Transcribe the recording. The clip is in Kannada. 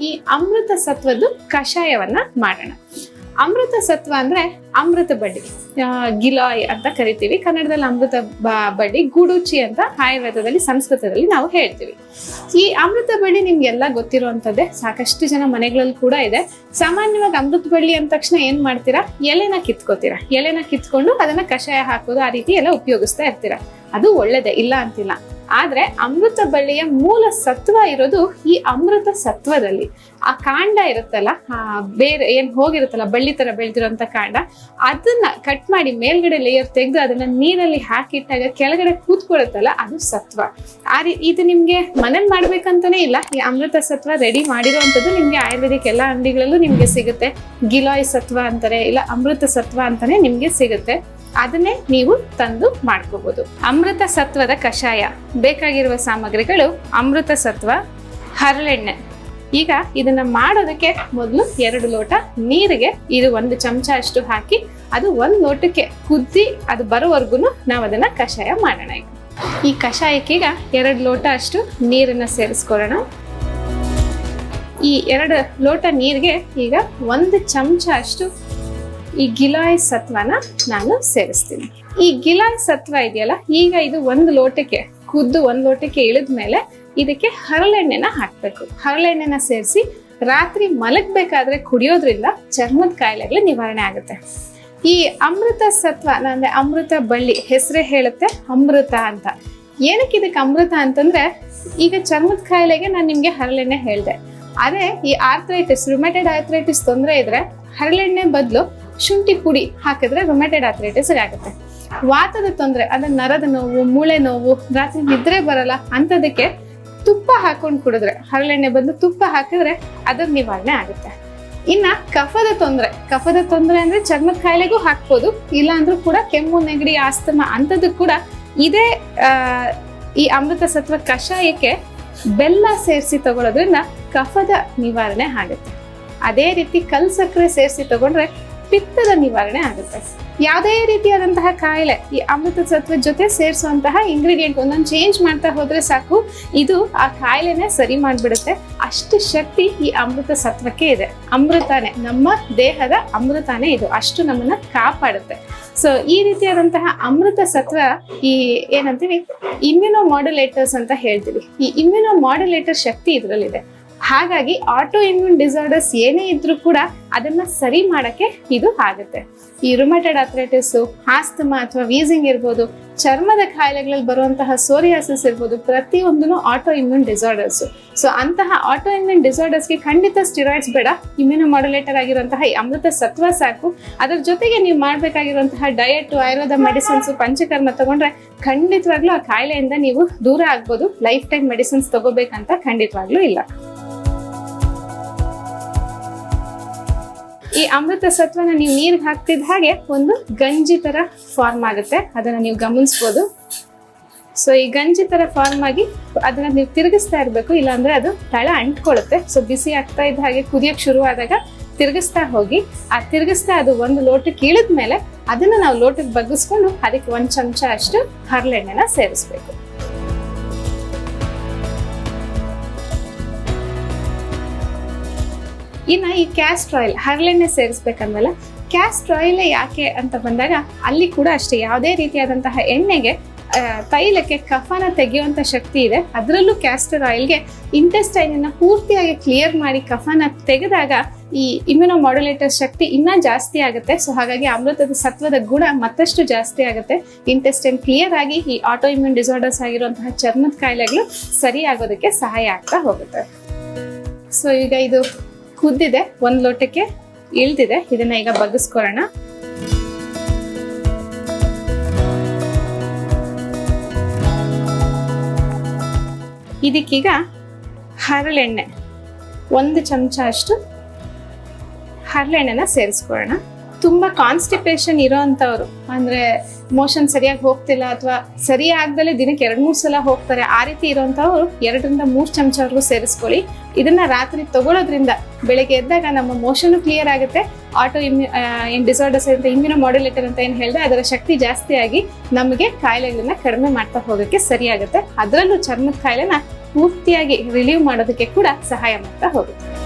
ಈ ಅಮೃತ ಸತ್ವದ್ದು ಕಷಾಯವನ್ನ ಮಾಡೋಣ. ಅಮೃತ ಸತ್ವ ಅಂದ್ರೆ ಅಮೃತ ಬಡ್ಡಿ ಗಿಲಾಯ್ ಅಂತ ಕರಿತೀವಿ. ಕನ್ನಡದಲ್ಲಿ ಅಮೃತ ಬಡ್ಡಿ, ಗುಡುಚಿ ಅಂತ ಆಯುರ್ವೇದದಲ್ಲಿ, ಸಂಸ್ಕೃತದಲ್ಲಿ ನಾವು ಹೇಳ್ತೀವಿ. ಈ ಅಮೃತ ಬಳ್ಳಿ ನಿಮ್ಗೆಲ್ಲ ಗೊತ್ತಿರುವಂತದ್ದೇ, ಸಾಕಷ್ಟು ಜನ ಮನೆಗಳಲ್ಲಿ ಕೂಡ ಇದೆ. ಸಾಮಾನ್ಯವಾಗಿ ಅಮೃತ ಬಳ್ಳಿ ಅಂದ ತಕ್ಷಣ ಏನ್ ಮಾಡ್ತೀರಾ? ಎಲೆನ ಕಿತ್ಕೋತೀರಾ? ಎಲೆನ ಕಿತ್ಕೊಂಡು ಅದನ್ನ ಕಷಾಯ ಹಾಕೋದು, ಆ ರೀತಿ ಎಲ್ಲ ಉಪಯೋಗಿಸ್ತಾ ಇರ್ತೀರಾ? ಅದು ಒಳ್ಳೇದೇ, ಇಲ್ಲ ಅಂತಿಲ್ಲ. ಆದ್ರೆ ಅಮೃತ ಬಳ್ಳಿಯ ಮೂಲ ಸತ್ವ ಇರೋದು ಈ ಅಮೃತ ಸತ್ವದಲ್ಲಿ. ಆ ಕಾಂಡ ಇರುತ್ತಲ್ಲ ಬೇರೆ ಏನ್ ಹೋಗಿರುತ್ತಲ್ಲ, ಬಳ್ಳಿ ತರ ಬೆಳೆದಿರೋಂಥ ಕಾಂಡ, ಅದನ್ನ ಕಟ್ ಮಾಡಿ ಮೇಲ್ಗಡೆ ಲೇಯರ್ ತೆಗೆದು ಅದನ್ನ ನೀರಲ್ಲಿ ಹಾಕಿಟ್ಟಾಗ ಕೆಳಗಡೆ ಕೂತ್ಕೊಳ್ಳುತ್ತಲ್ಲ, ಅದು ಸತ್ವ. ಆ ಇದು ನಿಮ್ಗೆ ಮನೇಲಿ ಮಾಡ್ಬೇಕಂತಾನೆ ಇಲ್ಲ. ಈ ಅಮೃತ ಸತ್ವ ರೆಡಿ ಮಾಡಿರುವಂಥದ್ದು ನಿಮ್ಗೆ ಆಯುರ್ವೇದಿಕ್ ಎಲ್ಲ ಅಂಗಡಿಗಳಲ್ಲೂ ನಿಮ್ಗೆ ಸಿಗುತ್ತೆ. ಗಿಲಾಯ್ ಸತ್ವ ಅಂತಾರೆ, ಇಲ್ಲ ಅಮೃತ ಸತ್ವ ಅಂತಾನೆ ನಿಮ್ಗೆ ಸಿಗುತ್ತೆ. ಅದನ್ನೇ ನೀವು ತಂದು ಮಾಡ್ಕೋಬಹುದು ಅಮೃತ ಸತ್ವದ ಕಷಾಯ. ಬೇಕಾಗಿರುವ ಸಾಮಗ್ರಿಗಳು ಅಮೃತ ಸತ್ವ, ಹರಳೆಣ್ಣೆ. ಈಗ ಇದನ್ನ ಮಾಡೋದಕ್ಕೆ ಮೊದಲು ಎರಡು ಲೋಟ ನೀರಿಗೆ ಇದು ಒಂದು ಚಮಚ ಅಷ್ಟು ಹಾಕಿ ಅದು ಒಂದು ಲೋಟಕ್ಕೆ ಕುದ್ದಿ ಅದು ಬರೋವರೆಗೂ ನಾವು ಅದನ್ನ ಕಷಾಯ ಮಾಡೋಣ ಈಗ. ಈ ಕಷಾಯಕ್ಕೆ ಈಗ ಎರಡು ಲೋಟ ಅಷ್ಟು ನೀರನ್ನ ಸೇರಿಸ್ಕೊಳ್ಳೋಣ. ಈ ಎರಡು ಲೋಟ ನೀರಿಗೆ ಈಗ ಒಂದು ಚಮಚ ಅಷ್ಟು ಈ ಗಿಲಾಯ್ ಸತ್ವನ ನಾನು ಸೇರಿಸ್ತೀನಿ. ಈ ಗಿಲಾಯ್ ಸತ್ವ ಇದೆಯಲ್ಲ, ಈಗ ಇದು ಒಂದು ಲೋಟಕ್ಕೆ ಕುದ್ದು ಒಂದು ಲೋಟಕ್ಕೆ ಇಳಿದ ಮೇಲೆ ಇದಕ್ಕೆ ಹರಳೆಣ್ಣೆನ ಹಾಕ್ಬೇಕು. ಹರಳೆಣ್ಣೆನ ಸೇರಿಸಿ ರಾತ್ರಿ ಮಲಗಬೇಕಾದ್ರೆ ಕುಡಿಯೋದ್ರಿಂದ ಚರ್ಮದ ಕಾಯಿಲೆಗಳು ನಿವಾರಣೆ ಆಗುತ್ತೆ. ಈ ಅಮೃತ ಸತ್ವ, ಅಂದ್ರೆ ಅಮೃತ ಬಳ್ಳಿ ಹೆಸರೇ ಹೇಳುತ್ತೆ ಅಮೃತ ಅಂತ. ಏನಕ್ಕೆ ಇದಕ್ಕೆ ಅಮೃತ ಅಂತಂದ್ರೆ, ಈಗ ಚರ್ಮದ ಕಾಯಿಲೆಗೆ ನಾನು ನಿಮಗೆ ಹರಳೆಣ್ಣೆ ಹೇಳಿದೆ. ಅದೇ ಈ ಆರ್ಥ್ರೈಟಿಸ್ ರುಮೆಟೆಡ್ ಆರ್ಥ್ರೈಟಿಸ್ ತೊಂದರೆ ಇದ್ರೆ ಹರಳೆಣ್ಣೆ ಬದಲು ಶುಂಠಿ ಪುಡಿ ಹಾಕಿದ್ರೆ ರೊಮ್ಯಾಟೆಡ್ ಸರಿ ಆಗುತ್ತೆ ವಾತದ ತೊಂದರೆ, ಅಂದ್ರೆ ನರದ ನೋವು, ಮೂಳೆ ನೋವು, ರಾತ್ರಿ ನಿದ್ರೆ ಬರಲ್ಲ ಅಂತದಕ್ಕೆ ತುಪ್ಪ ಹಾಕೊಂಡು ಕುಡಿದ್ರೆ, ಹರಳೆಣ್ಣೆ ಬಂದು ತುಪ್ಪ ಹಾಕಿದ್ರೆ ಅದ್ರ ನಿವಾರಣೆ ಆಗುತ್ತೆ. ಇನ್ನ ಕಫದ ತೊಂದರೆ ಕಫದ ತೊಂದರೆ ಅಂದ್ರೆ ಚರ್ಮದ ಕಾಯಿಲೆಗೂ ಹಾಕ್ಬೋದು ಇಲ್ಲ ಅಂದ್ರೂ ಕೂಡ ಕೆಮ್ಮು, ನೆಗಡಿ, ಆಸ್ತಮ ಅಂಥದ್ದು ಕೂಡ ಇದೇ ಈ ಅಮೃತ ಸತ್ವ ಕಷಾಯಕ್ಕೆ ಬೆಲ್ಲ ಸೇರಿಸಿ ತಗೊಳ್ಳೋದ್ರಿಂದ ಕಫದ ನಿವಾರಣೆ ಆಗುತ್ತೆ. ಅದೇ ರೀತಿ ಕಲ್ ಸಕ್ಕರೆ ಸೇರಿಸಿ ತಗೊಂಡ್ರೆ ಪಿತ್ತದ ನಿವಾರಣೆ ಆಗುತ್ತೆ. ಯಾವುದೇ ರೀತಿಯಾದಂತಹ ಕಾಯಿಲೆ ಈ ಅಮೃತ ಸತ್ವದ ಜೊತೆ ಸೇರಿಸುವಂತಹ ಇಂಗ್ರೀಡಿಯೆಂಟ್ ಒಂದೊಂದು ಚೇಂಜ್ ಮಾಡ್ತಾ ಹೋದ್ರೆ ಸಾಕು. ಇದು ಆ ಕಾಯಿಲೆನೇ ಸರಿ ಮಾಡಿಬಿಡುತ್ತೆ. ಅಷ್ಟು ಶಕ್ತಿ ಈ ಅಮೃತ ಸತ್ವಕ್ಕೆ ಇದೆ. ಅಮೃತಾನೇ, ನಮ್ಮ ದೇಹದ ಅಮೃತಾನೇ ಇದು. ಅಷ್ಟು ನಮ್ಮನ್ನ ಕಾಪಾಡುತ್ತೆ. ಸೊ ಈ ರೀತಿಯಾದಂತಹ ಅಮೃತ ಸತ್ವ ಈ ಏನಂತೀವಿ? ಇಮ್ಯುನೋ ಮಾಡ್ಯುಲೇಟರ್ಸ್ ಅಂತ ಹೇಳ್ತೀವಿ. ಈ ಇಮ್ಯುನೋ ಮಾಡ್ಯುಲೇಟರ್ ಶಕ್ತಿ ಇದರಲ್ಲಿದೆ. ಹಾಗಾಗಿ ಆಟೋ ಇಮ್ಯೂನ್ ಡಿಸಾರ್ಡರ್ಸ್ ಏನೇ ಇದ್ರೂ ಕೂಡ ಅದನ್ನ ಸರಿ ಮಾಡಕ್ಕೆ ಇದು ಆಗುತ್ತೆ. ಈ ರುಮಟೆಡ್ ಅಥ್ರೈಟಿಸ್ ಆಸ್ತಮಾ ಅಥವಾ ವೀಸಿಂಗ್ ಇರ್ಬೋದು, ಚರ್ಮದ ಕಾಯಿಲೆಗಳಲ್ಲಿ ಬರುವಂತಹ ಸೋರಿಯಾಸಿಸ್ ಇರ್ಬೋದು ಪ್ರತಿಯೊಂದೂ ಆಟೋ ಇಮ್ಯೂನ್ ಡಿಸಾರ್ಡರ್ಸ್ ಸೊ ಅಂತಹ ಆಟೋ ಇಮ್ಯೂನ್ ಡಿಸಾರ್ಡರ್ಸ್ಗೆ ಖಂಡಿತ ಸ್ಟಿರಾಯ್ಡ್ಸ್ ಬೇಡ. ಇಮ್ಯೂನೋ ಮಾಡ್ಯುಲೇಟರ್ ಆಗಿರುವಂತಹ ಈ ಅಮೃತ ಸತ್ವ ಸಾಕು. ಅದರ ಜೊತೆಗೆ ನೀವು ಮಾಡಬೇಕಾಗಿರುವಂತಹ ಡಯಟ್ ಆಯುರ್ವೇದ ಮೆಡಿಸಿನ್ಸ್ ಪಂಚಕರ್ಮ ತಗೊಂಡ್ರೆ ಖಂಡಿತವಾಗ್ಲೂ ಆ ಕಾಯಿಲೆಯಿಂದ ನೀವು ದೂರ ಆಗ್ಬೋದು. ಲೈಫ್ ಟೈಮ್ ಮೆಡಿಸಿನ್ಸ್ ತಗೋಬೇಕಂತ ಖಂಡಿತವಾಗ್ಲೂ ಇಲ್ಲ. ಈ ಅಮೃತ ಸತ್ವನ ನೀವು ನೀರಿಗೆ ಹಾಕ್ತಿದ್ದ ಹಾಗೆ ಒಂದು ಗಂಜಿ ತರ ಫಾರ್ಮ್ ಆಗುತ್ತೆ. ಅದನ್ನ ನೀವು ಗಮನಿಸ್ಬೋದು. ಸೊ ಈ ಗಂಜಿ ತರ ಫಾರ್ಮ್ ಆಗಿ ಅದನ್ನ ನೀವು ತಿರುಗಿಸ್ತಾ ಇರಬೇಕು. ಇಲ್ಲಾಂದ್ರೆ ಅದು ತಳ ಅಂಟ್ಕೊಳ್ಳುತ್ತೆ ಸೊ ಬಿಸಿ ಆಗ್ತಾ ಇದ್ದ ಹಾಗೆ ಕುದಿಯಕ್ಕೆ ಶುರು ಆದಾಗ ತಿರುಗಿಸ್ತಾ ಹೋಗಿ, ಆ ತಿರುಗಿಸ್ತಾ ಅದು ಒಂದು ಲೋಟಕ್ಕೆ ಇಳಿದ ಮೇಲೆ ಅದನ್ನ ನಾವು ಲೋಟಕ್ಕೆ ಬಗ್ಗಿಸ್ಕೊಂಡು ಅದಕ್ಕೆ ಒಂದು ಚಮಚ ಅಷ್ಟು ಹರಳೆಣ್ಣೆನ ಸೇರಿಸ್ಬೇಕು. ಇನ್ನು ಈ ಕ್ಯಾಸ್ಟ್ ಆಯಿಲ್ ಹರಳೆಣ್ಣೆ ಸೇರಿಸ್ಬೇಕಂದಲ್ಲ ಕ್ಯಾಸ್ಟ್ ಆಯಿಲ್ ಯಾಕೆ ಅಂತ ಬಂದಾಗ ಅಲ್ಲಿ ಕೂಡ ಅಷ್ಟೇ ಯಾವುದೇ ರೀತಿಯಾದಂತಹ ಎಣ್ಣೆಗೆ ತೈಲಕ್ಕೆ ಕಫನ ತೆಗೆಯುವಂಥ ಶಕ್ತಿ ಇದೆ. ಅದರಲ್ಲೂ ಕ್ಯಾಸ್ಟರ್ ಆಯಿಲ್ಗೆ ಇಂಟೆಸ್ಟೈನನ್ನು ಪೂರ್ತಿಯಾಗಿ ಕ್ಲಿಯರ್ ಮಾಡಿ ಕಫನ ತೆಗೆದಾಗ ಈ ಇಮ್ಯುನೋ ಮಾಡ್ಯುಲೇಟರ್ ಶಕ್ತಿ ಇನ್ನೂ ಜಾಸ್ತಿ ಆಗುತ್ತೆ. ಸೊ ಹಾಗಾಗಿ ಅಮೃತದ ಸತ್ವದ ಗುಣ ಮತ್ತಷ್ಟು ಜಾಸ್ತಿ ಆಗುತ್ತೆ. ಇಂಟೆಸ್ಟೈನ್ ಕ್ಲಿಯರ್ ಆಗಿ ಈ ಆಟೋ ಇಮ್ಯೂನ್ ಡಿಸಾರ್ಡರ್ಸ್ ಆಗಿರುವಂತಹ ಚರ್ಮದ ಕಾಯಿಲೆಗಳು ಸರಿಯಾಗೋದಕ್ಕೆ ಸಹಾಯ ಆಗ್ತಾ ಹೋಗುತ್ತೆ. ಸೊ ಈಗ ಇದು ಕುದ್ದಿದೆ ಒಂದು ಲೋಟಕ್ಕೆ ಇಳ್ದಿದೆ. ಇದನ್ನ ಈಗ ಬಗ್ಗಿಸ್ಕೊಳ್ಳೋಣ. ಇದಕ್ಕೀಗ ಹರಳೆಣ್ಣೆ. ಒಂದು ಚಮಚ ಅಷ್ಟು ಹರಳೆಣ್ಣೆನ ಸೇರಿಸ್ಕೊಳ್ಳೋಣ. ತುಂಬಾ ಕಾನ್ಸ್ಟಿಪೇಷನ್ ಇರೋ ಅಂಥವ್ರು. ಅಂದ್ರೆ ಮೋಷನ್ ಸರಿಯಾಗಿ ಹೋಗ್ತಿಲ್ಲ ಅಥವಾ ಸರಿ ಆಗ್ದಲೆ ದಿನಕ್ಕೆ ಎರಡು, ಮೂರು ಸಲ ಹೋಗ್ತಾರೆ, ಆ ರೀತಿ ಇರೋಂಥವ್ರು ಎರಡರಿಂದ ಮೂರು ಚಮಚವರೆಗೂ ಸೇರಿಸ್ಕೊಳ್ಳಿ. ಇದನ್ನ ರಾತ್ರಿ ತಗೊಳ್ಳೋದ್ರಿಂದ ಬೆಳಗ್ಗೆ ಎದ್ದಾಗ ನಮ್ಮ ಮೋಷನ್ ಕ್ಲಿಯರ್ ಆಗುತ್ತೆ. ಆಟೋ ಇಮ್ಯು ಏನು ಡಿಸಾರ್ಡರ್ಸ್ ಅಂತ ಇಮ್ಯುನೋ ಮಾಡ್ಯುಲೇಟರ್ ಅಂತ ಏನು ಹೇಳಿದ್ರೆ ಅದರ ಶಕ್ತಿ ಜಾಸ್ತಿ ಆಗಿ ನಮಗೆ ಕಾಯಿಲೆಗಳನ್ನ ಕಡಿಮೆ ಮಾಡ್ತಾ ಹೋಗೋಕ್ಕೆ ಸರಿಯಾಗುತ್ತೆ ಅದರಲ್ಲೂ ಚರ್ಮದ ಕಾಯಿಲೆನ ಪೂರ್ತಿಯಾಗಿ ರಿಲೀವ್ ಮಾಡೋದಕ್ಕೆ ಕೂಡ ಸಹಾಯ ಮಾಡ್ತಾ ಹೋಗುತ್ತೆ.